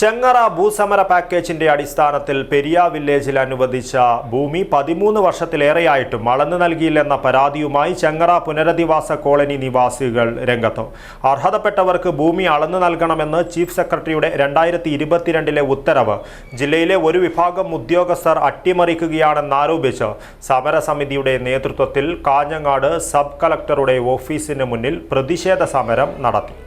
ചെങ്ങറ ഭൂസമര പാക്കേജിന്റെ അടിസ്ഥാനത്തിൽ പെരിയ വില്ലേജിൽ അനുവദിച്ച ഭൂമി പതിമൂന്ന് വർഷത്തിലേറെയായിട്ടും അളന്നു നൽകിയില്ലെന്ന പരാതിയുമായി ചെങ്ങറ പുനരധിവാസ കോളനി നിവാസികൾ രംഗത്ത്. അർഹതപ്പെട്ടവർക്ക് ഭൂമി അളന്നു നൽകണമെന്ന് ചീഫ് സെക്രട്ടറിയുടെ രണ്ടായിരത്തി ഇരുപത്തിരണ്ടിലെ ഉത്തരവ്. ജില്ലയിലെ ഒരു വിഭാഗം ഉദ്യോഗസ്ഥർ അട്ടിമറിക്കുകയാണെന്നാരോപിച്ച് സമരസമിതിയുടെ നേതൃത്വത്തിൽ കാഞ്ഞങ്ങാട് സബ് കളക്ടറുടെ ഓഫീസിന് മുന്നിൽ പ്രതിഷേധ സമരം നടത്തി.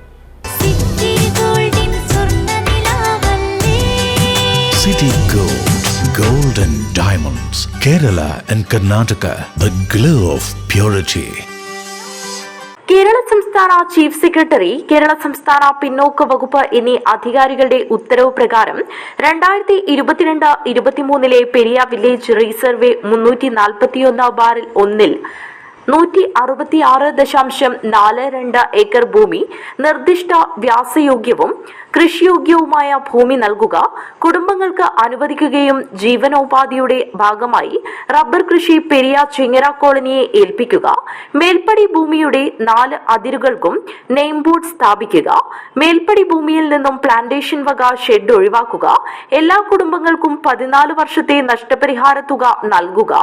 City gold gold and Diamonds, Kerala and Karnataka, the glow of purity. Kerala സംസ്ഥാന ചീഫ് സെക്രട്ടറി കേരള സംസ്ഥാന പിന്നോക്ക വകുപ്പ് എന്നീ അധികാരികളുടെ ഉത്തരവ് പ്രകാരം രണ്ടായിരത്തി ഇരുപത്തിരണ്ട് ഇരുപത്തിമൂന്നിലെ പെരിയ വില്ലേജ് റീസർവേ മുന്നൂറ്റി നാൽപ്പത്തിയൊന്ന് ബാറിൽ ഒന്നിൽ നൂറ്റി അറുപത്തി ആറ് ദശാംശം നാല് രണ്ട് ഏക്കർ ഭൂമി നിർദ്ദിഷ്ട വ്യാസയോഗ്യവും കൃഷിയോഗ്യവുമായ ഭൂമി നൽകുക കുടുംബങ്ങൾക്ക് അനുവദിക്കുകയും ജീവനോപാധിയുടെ ഭാഗമായി റബ്ബർ കൃഷി പെരിയ ചിങ്ങര കോളനിയെ ഏൽപ്പിക്കുക മേൽപ്പടി ഭൂമിയുടെ നാല് അതിരുകൾക്കും നെയിം ബോർഡ് സ്ഥാപിക്കുക മേൽപ്പടി ഭൂമിയിൽ നിന്നും പ്ലാന്റേഷൻ വക ഷെഡ് ഒഴിവാക്കുക എല്ലാ കുടുംബങ്ങൾക്കും പതിനാല് വർഷത്തെ നഷ്ടപരിഹാര തുക നൽകുക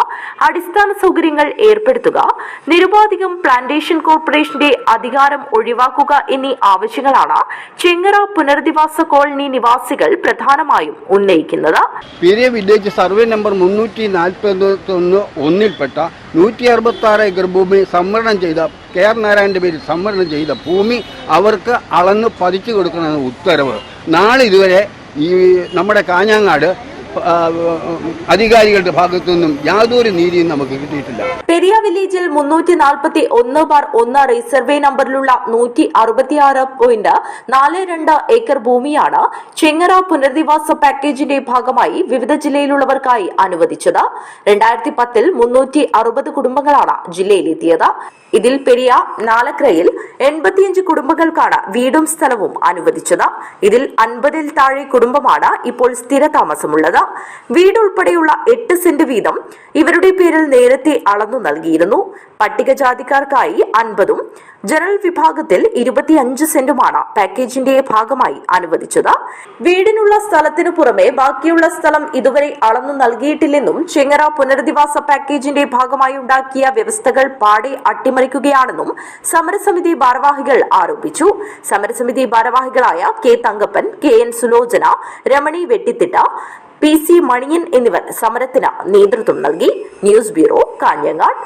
അടിസ്ഥാന സൗകര്യങ്ങൾ ഏർപ്പെടുത്തുക നിരുപാധികം പ്ലാന്റേഷൻ കോർപ്പറേഷന്റെ അധികാരം ഒഴിവാക്കുക എന്നീ ആവശ്യങ്ങളാണ് ചെങ്ങറ പുനരധിവാസ കോളനി നിവാസികൾ പ്രധാനമായും ഉന്നയിക്കുന്നത്. പെരിയ വില്ലേജ് സർവേ നമ്പർ മുന്നൂറ്റി നാൽപ്പത്തൊന്ന് ഒന്നിൽപ്പെട്ട നൂറ്റി അറുപത്തി ആറ് ഏക്കർ ഭൂമി സംവരണം ചെയ്ത കെ ആർ നാരായണന്റെ പേരിൽ സംവരണം ചെയ്ത ഭൂമി അവർക്ക് അളന്ന് പതിച്ചു കൊടുക്കണമെന്ന് ഉത്തരവ്. നാളെ ഇതുവരെ ഈ നമ്മുടെ കാഞ്ഞങ്ങാട് അധികാരികളുടെ ഭാഗത്തു നിന്നും യാതൊരു നീതിയും നമുക്ക് കിട്ടിയിട്ടില്ല. പെരിയ വില്ലേജിൽ മുന്നൂറ്റി നാൽപ്പത്തി ഒന്ന് ബാർ ഒന്ന് റിസർവേ നമ്പറിലുള്ള നൂറ്റി അറുപത്തിയാറ് പോയിന്റ് നാല് രണ്ട് ഏക്കർ ഭൂമിയാണ് ചെങ്ങറ പുനരധിവാസ പാക്കേജിന്റെ ഭാഗമായി വിവിധ ജില്ലയിലുള്ളവർക്കായി അനുവദിച്ചത്. രണ്ടായിരത്തി പത്തിൽ മുന്നൂറ്റി അറുപത് കുടുംബങ്ങളാണ് ജില്ലയിലെത്തിയത്. ഇതിൽ പെരിയ നാലക്രയിൽ എൺപത്തിയഞ്ച് കുടുംബങ്ങൾക്കാണ് വീടും സ്ഥലവും അനുവദിച്ചത്. ഇതിൽ അൻപതിൽ താഴെ കുടുംബമാണ് ഇപ്പോൾ സ്ഥിരതാമസമുള്ളത്. വീടുൾപ്പെടെയുള്ള എട്ട് സെന്റ് വീതം ഇവരുടെ പേരിൽ നേരത്തെ അളന്നു നൽകിയിരുന്നു. പട്ടികജാതിക്കാർക്കായി അൻപതും ജനറൽ വിഭാഗത്തിൽ ഇരുപത്തിയഞ്ച് സെന്റുമാണ് പാക്കേജിന്റെ ഭാഗമായി അനുവദിച്ചത്. വീടിനുള്ള സ്ഥലത്തിനു പുറമെ ബാക്കിയുള്ള സ്ഥലം ഇതുവരെ അളന്നു നൽകിയിട്ടില്ലെന്നും ചെങ്ങറ പുനരധിവാസ പാക്കേജിന്റെ ഭാഗമായി ഉണ്ടാക്കിയ വ്യവസ്ഥകൾ പാടെ അട്ടിമറിക്കുകയാണെന്നും സമരസമിതി ഭാരവാഹികൾ ആരോപിച്ചു. സമരസമിതി ഭാരവാഹികളായ K Thankappan K N Sulochana Ramani Vettithitta P C Maniyan എന്നിവർ സമരത്തിന് നേതൃത്വം നൽകി. News bureau Kanhangad.